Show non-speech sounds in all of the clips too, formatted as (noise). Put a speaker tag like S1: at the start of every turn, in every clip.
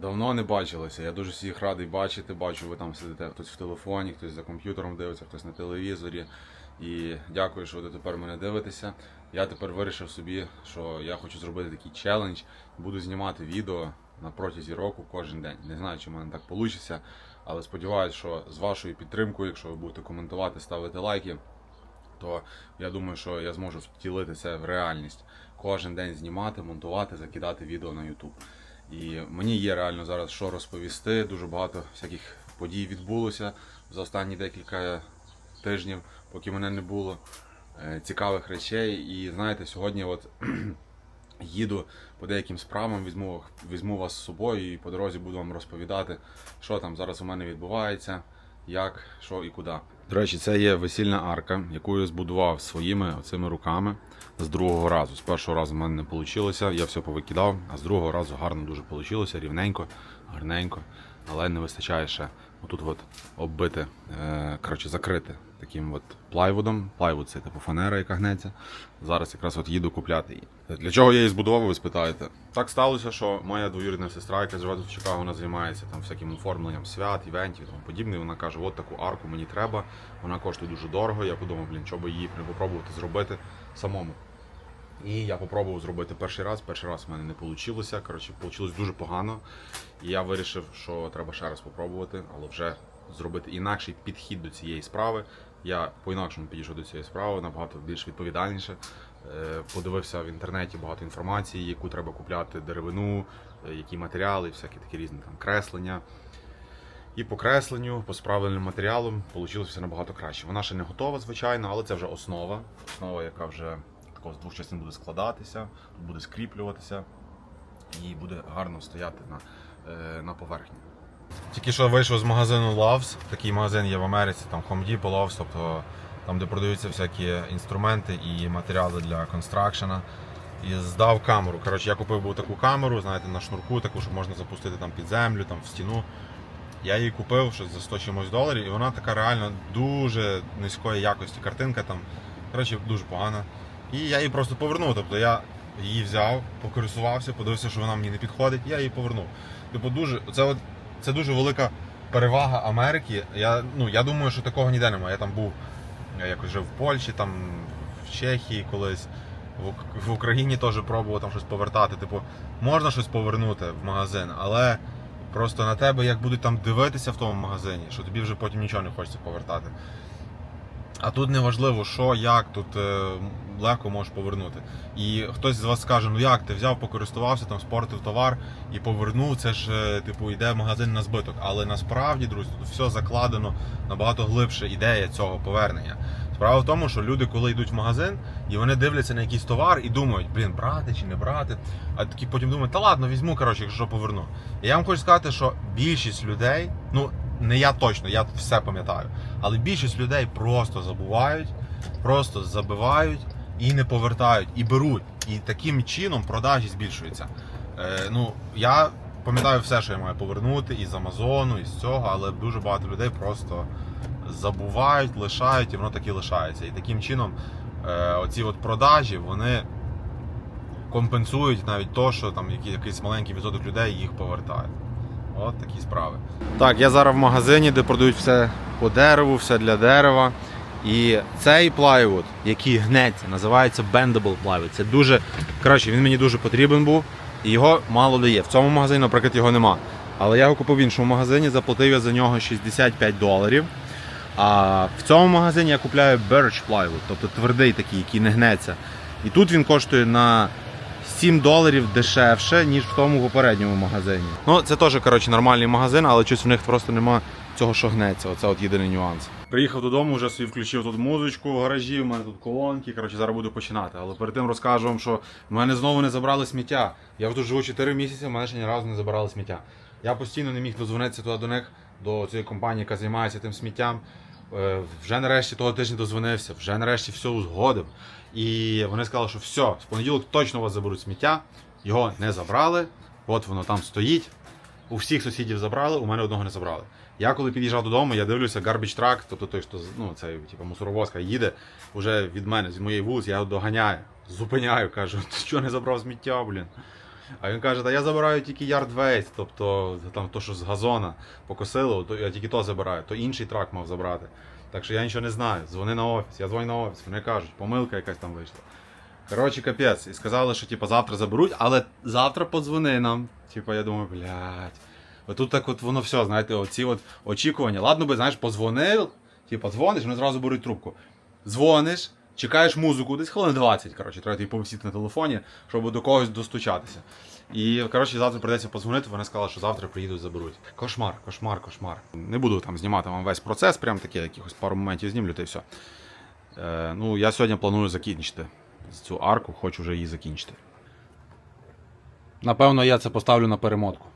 S1: Давно не бачилися. Я дуже всіх радий бачити. Бачу, ви там сидите хтось в телефоні, хтось за комп'ютером дивиться, хтось на телевізорі. І дякую, що ви тепер мене дивитеся. Я тепер вирішив собі, що я хочу зробити такий челендж. Буду знімати відео на протязі року кожен день. Не знаю, чи в мене так вийде, але сподіваюся, що з вашою підтримкою, якщо ви будете коментувати, ставити лайки, то я думаю, що я зможу втілити це в реальність. Кожен день знімати, монтувати, закидати відео на YouTube. І мені є реально зараз що розповісти. Дуже багато всяких подій відбулося за останні декілька тижнів, поки мене не було. Е, Цікавих речей. І знаєте, сьогодні от (clears throat) їду по деяким справам, візьму, візьму вас з собою і по дорозі буду вам розповідати, що там зараз у мене відбувається, як, що і куди. До речі, це є весільна арка, яку я збудував своїми оцими руками з другого разу. З першого разу в мене не вийшло, я все повикидав, а з другого разу гарно дуже вийшло, рівненько, гарненько, але не вистачає ще отут от оббити, е, коротше, закрити таким от плайвудом. Плайвуд це типу фанера, яка гнеться. Зараз якраз от їду купляти її. Для чого я її збудував, ви спитаєте? Так сталося, що моя двоюрідна сестра, яка живе тут в Чикаго, вона займається там всяким оформленням свят, івентів і тому подібне. Вона каже, от таку арку мені треба, вона коштує дуже дорого. Я подумав, блін, що би її не попробувати зробити самому. І я попробував зробити перший раз. Перший раз в мене не вийшло. Коротше, вийшло дуже погано. І я вирішив, що треба ще раз попробувати, але вже зробити інакший підхід до цієї справи. Я по-інакшому підійшов до цієї справи, набагато більш відповідальніше. Е, Подивився в інтернеті багато інформації, яку треба купляти деревину, е, які матеріали, всякі такі різні там креслення. І по кресленню, по справленню матеріалу вийшло все набагато краще. Вона ще не готова, звичайно, але це вже основа. Основа, яка вже тако з двох частин буде складатися, буде скріплюватися і буде гарно стояти на, е, на поверхні. Тільки що вийшов з магазину Loves. Такий магазин є в Америці, там Home Depot, Loves, тобто там, де продаються всякі інструменти і матеріали для констракшена. І здав камеру. Коротше, я купив був таку камеру, знаєте, на шнурку, таку, щоб можна запустити там під землю, там в стіну. Я її купив щось за 100 чимось доларів, і вона така реально дуже низької якості. Картинка там, коротше, дуже погана. І я її просто повернув. Тобто я її взяв, покористувався, подивився, що вона мені не підходить, я її повернув. Типу, дуже, це, от, це дуже велика перевага Америки. Я, ну, я думаю, що такого ніде немає. Я там був, я якось жив в Польщі, там, в Чехії колись. В Україні теж пробував там щось повертати. Типу, можна щось повернути в магазин, але просто на тебе як будуть там дивитися в тому магазині, що тобі вже потім нічого не хочеться повертати. А тут не важливо, що, як, тут е, легко можеш повернути. І хтось з вас скаже, ну як ти взяв, покористувався, там спортив товар і повернув, це ж е, типу йде магазин на збиток. Але насправді, друзі, тут все закладено набагато глибше ідея цього повернення. Справа в тому, що люди, коли йдуть в магазин, і вони дивляться на якийсь товар і думають, блін, брати чи не брати. А такі потім думають, та ладно, візьму, коротше, якщо поверну. І я вам хочу сказати, що більшість людей, ну не я точно, я все пам'ятаю, але більшість людей просто забувають, просто забивають і не повертають, і беруть. І таким чином продажі збільшуються. Е, ну, я пам'ятаю все, що я маю повернути із Амазону, із цього, але дуже багато людей просто забувають, лишають, і воно таки лишається. І таким чином е, оці от продажі вони компенсують навіть то, що там який- якийсь маленький відсоток людей їх повертає. От такі справи. Так, я зараз в магазині, де продають все по дереву, все для дерева. І цей плайвуд, який гнеться, називається Bendable Plywood. Це дуже коротше, він мені дуже потрібен був, і його мало де є. В цьому магазині, наприклад, його нема. Але я його купив в іншому магазині, заплатив я за нього 65 доларів. А в цьому магазині я купляю Birch Plywood, тобто твердий такий, який не гнеться. І тут він коштує на 7 доларів дешевше, ніж в тому попередньому магазині. Ну, це теж коротше, нормальний магазин, але щось в них просто нема цього, що гнеться. Оце от єдиний нюанс. Приїхав додому, вже собі включив тут музичку в гаражі, в мене тут колонки. Коротше, зараз буду починати. Але перед тим розкажу вам, що в мене знову не забрали сміття. Я вже тут живу 4 місяці, в мене ще ні разу не забирали сміття. Я постійно не міг дозвонитися туди до них, до цієї компанії, яка займається тим сміттям. Е, Вже нарешті того тижня дозвонився, вже нарешті все узгодив. І вони сказали, що все, з понеділок точно у вас заберуть сміття. Його не забрали. От воно там стоїть. У всіх сусідів забрали, у мене одного не забрали. Я коли під'їжджав додому, я дивлюся garbage truck, тобто той, хто ну, це типу, мусоровозка їде вже від мене, з моєї вулиці, я його доганяю, зупиняю, кажу, ти що не забрав сміття, блін. А він каже, та я забираю тільки ярд вейт, тобто там то, що з газона покосило, то я тільки то забираю, то інший трак мав забрати. Так що я нічого не знаю. Дзвони на офіс, я дзвоню на офіс, вони кажуть, помилка якась там вийшла. Коротше, капець. І сказали, що типу, завтра заберуть, але завтра подзвони нам. Типу, я думаю, блядь. Отут так от воно все, знаєте, оці от очікування. Ладно би, знаєш, позвонив, типу, дзвониш, вони зразу беруть трубку. Дзвониш, чекаєш музику, десь хвилин 20, коротше, треба тобі повисіти на телефоні, щоб до когось достучатися. І коротше, завтра прийдеться подзвонити, вони сказали, що завтра приїдуть, заберуть. Кошмар, кошмар, кошмар. Не буду там знімати вам весь процес, прям таке, якихось пару моментів знімлю, та й все. Е, ну, я сьогодні планую закінчити цю арку, хочу вже її закінчити. Напевно, я це поставлю на перемотку.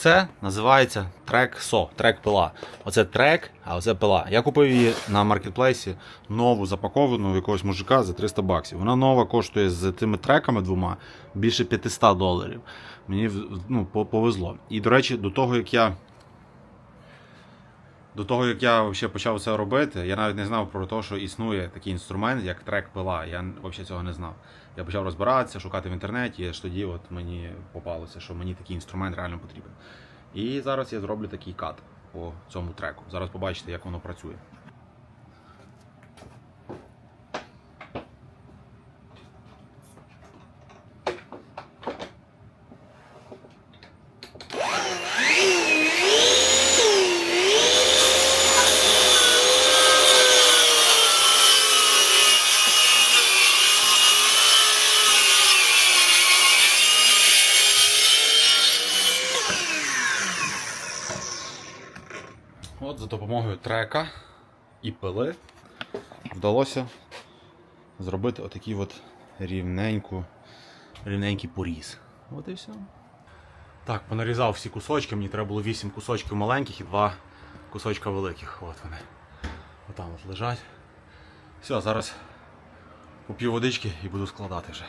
S1: Оце називається трек СО, трек пила. Оце трек, а оце пила. Я купив її на маркетплейсі нову запаковану якогось мужика за 300 баксів. Вона нова коштує з тими треками двома більше 500 доларів. Мені ну, повезло. І до речі, до того як я. До того, як я взагалі почав це робити, я навіть не знав про те, що існує такий інструмент, як трек пила. Я взагалі цього не знав. Я почав розбиратися, шукати в інтернеті, аж тоді от мені попалося, що мені такий інструмент реально потрібен. І зараз я зроблю такий кат по цьому треку. Зараз побачите, як воно працює. От за допомогою трека і пили вдалося зробити отакий от рівненьку, рівненький поріз. От і все. Так, понарізав всі кусочки, мені треба було 8 кусочків маленьких і 2 кусочка великих. От вони. Отам от лежать. Все, зараз поп'ю водички і буду складати вже.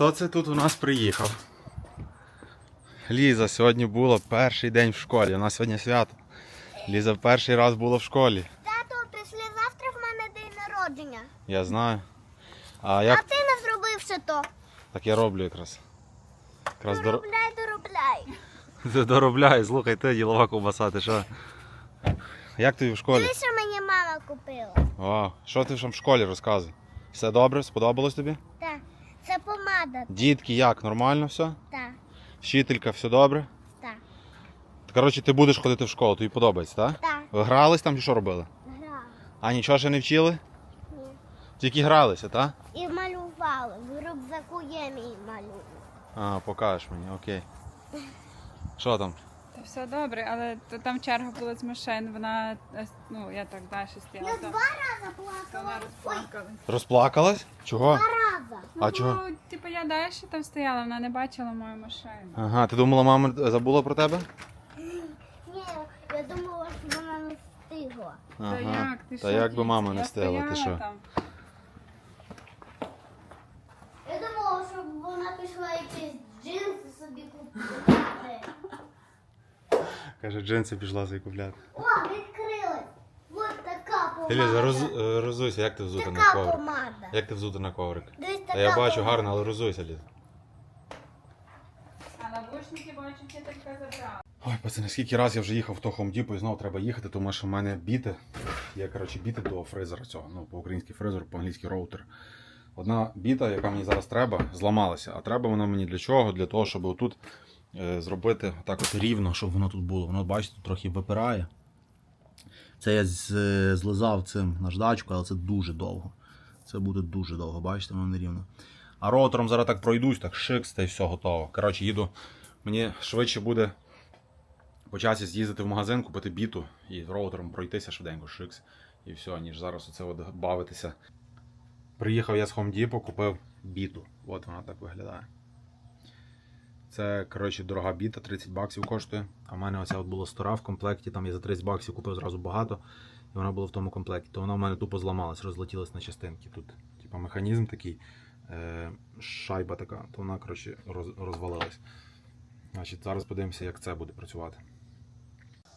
S1: Хто це тут у нас приїхав? Ліза сьогодні була перший день в школі. У нас сьогодні свято. Ліза перший раз була в школі.
S2: Тато, післязавтра в мене день народження.
S1: Я знаю. А
S2: А ти не зробив ще то.
S1: так я роблю якраз. Якраз.
S2: Доробляй, доробляй.
S1: Ти (laughs) доробляй, слухай, ти ділова ковбаса, ти що? Як тобі в школі?
S2: Ти що мені мама купила?
S1: О, що ти в школі розказуй? Все добре? Сподобалось тобі?
S2: Так. Це помада.
S1: Дітки, як? Нормально все?
S2: Так,
S1: Вчителька, все добре?
S2: так,
S1: Коротше, ти будеш ходити в школу, тобі подобається, так?
S2: так.
S1: Ви грались там чи що робили?
S2: Грали.
S1: А нічого ще не вчили?
S2: Ні.
S1: Тільки гралися, так?
S2: І малювали. В рюкзаку є мій малюнок.
S1: А, покажеш мені, окей. Що там?
S3: Все добре, але то там черга була з машин, вона е, ну я так далі стояла.
S2: Я два рази плакала.
S3: вона розплакалась.
S1: Розплакалась? Чого?
S2: два рази.
S1: А
S3: ну,
S1: чого?
S3: бо, типу, я далі там стояла, вона не бачила мою машину.
S1: Ага, ти думала, мама забула про тебе? (gasps)
S2: Ні, я думала, що вона не встигла.
S1: Ага.
S3: Та як? Ти
S1: Та
S3: що,
S1: як би мама не
S3: Я
S1: стигла, ти
S3: стояла
S1: що?
S3: там.
S2: Я думала, що пішла якісь джинси собі купувати.
S1: Каже, джинси пішла собі купляти.
S2: О, відкрилась. Вот така помада.
S1: Еліза, роз, розуйся, як ти взута на
S2: Така
S1: коврик?
S2: помада.
S1: Як ти взута на коврик?
S2: Дивись,
S1: Та
S2: така
S1: я бачу
S2: помада.
S1: гарно, але розуйся, Ліза.
S3: А навушники бачу, вчителька забрала.
S1: Ой, пацани, скільки раз я вже їхав в то Home Depot і знову треба їхати, тому що в мене біти. Є, коротше, біти до фрезера цього. Ну, по-українськи фрезер, по-англійськи роутер. Одна біта, яка мені зараз треба, зламалася. А треба вона мені для чого? Для того, щоб отут зробити так от рівно, щоб воно тут було. Воно, бачите, тут трохи випирає. Це я злизав цим наждачку, але це дуже довго. Це буде дуже довго, бачите, воно нерівно. А роутером зараз так пройдусь, так шикс, та й все готово. Коротше, їду. Мені швидше буде по часі з'їздити в магазин, купити біту і роутером пройтися швиденько, шикс. І все, ніж зараз оце от бавитися. Приїхав я з Home Depot, купив біту. От вона так виглядає. Це, коротше, дорога біта, 30 баксів коштує. А в мене оця от була стара в комплекті, там я за 30 баксів купив зразу багато, і вона була в тому комплекті. То вона в мене тупо зламалась, розлетілась на частинки. Тут, типа, механізм такий, е, шайба така, то вона, коротше, роз, розвалилась. Значить, зараз подивимося, як це буде працювати.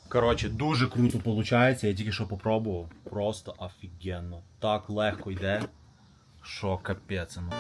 S1: Коротше, дуже круто виходить. Я тільки що попробував. Просто офігенно. Так легко йде, що капець. Ну.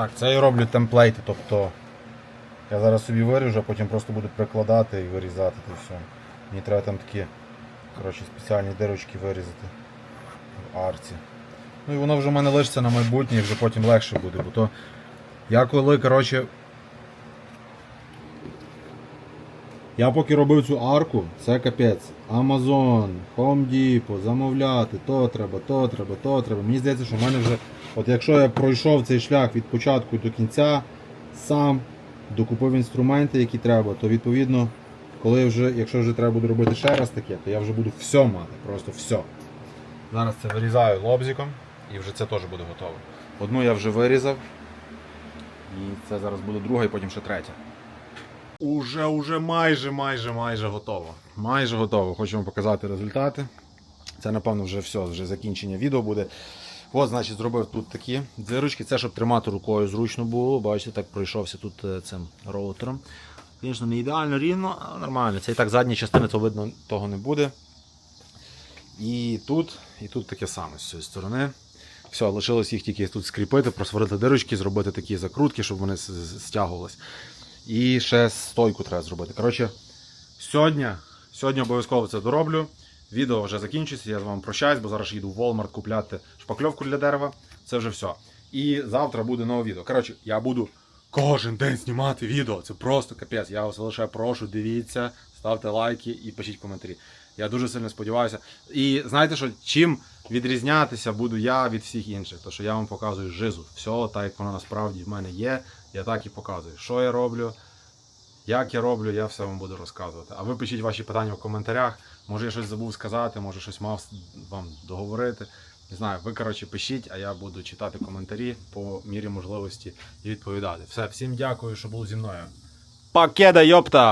S1: Так, це я роблю темплейти, тобто я зараз собі виріжу, а потім просто буду прикладати і вирізати це все. Мені треба там такі коротше, спеціальні дирочки вирізати в арці. Ну і воно вже в мене лишиться на майбутнє і вже потім легше буде, бо то я коли, коротше. Я поки робив цю арку, це капець. Amazon, Home Depot, замовляти, то треба, то треба, то треба. Мені здається, що в мене вже, от якщо я пройшов цей шлях від початку до кінця, сам докупив інструменти, які треба, то відповідно, коли вже, якщо вже треба буде робити ще раз таке, то я вже буду все мати, просто все. Зараз це вирізаю лобзиком і вже це теж буде готово. Одну я вже вирізав. І це зараз буде друга і потім ще третя. Уже, уже майже, майже, майже готово. Майже готово. Хочу показати результати. Це, напевно, вже все, вже закінчення відео буде. От, значить, зробив тут такі дирочки. Це щоб тримати рукою зручно було. Бачите, так пройшовся тут е, цим роутером. Звісно, не ідеально рівно, але нормально. Це і так задня частина, то видно того не буде. І тут, і тут таке саме з цієї сторони. Все, лишилось їх тільки тут скріпити, просварити дирочки, зробити такі закрутки, щоб вони стягувались. І ще стойку треба зробити. Коротше, сьогодні, сьогодні обов'язково це дороблю. Відео вже закінчується, я з вами прощаюсь, бо зараз їду в Walmart купляти шпакльовку для дерева. Це вже все. І завтра буде нове відео. Коротше, я буду кожен день знімати відео. Це просто капець. Я вас лише прошу, дивіться, ставте лайки і пишіть коментарі. Я дуже сильно сподіваюся. І знаєте що, чим відрізнятися буду я від всіх інших? Тому що я вам показую жизу. Все так, як воно насправді в мене є. Я так і показую, що я роблю, як я роблю, я все вам буду розказувати. А ви пишіть ваші питання в коментарях. Може я щось забув сказати, може щось мав вам договорити. Не знаю, ви коротше пишіть, а я буду читати коментарі по мірі можливості і відповідати. Все, всім дякую, що були зі мною. Пакеда, йопта!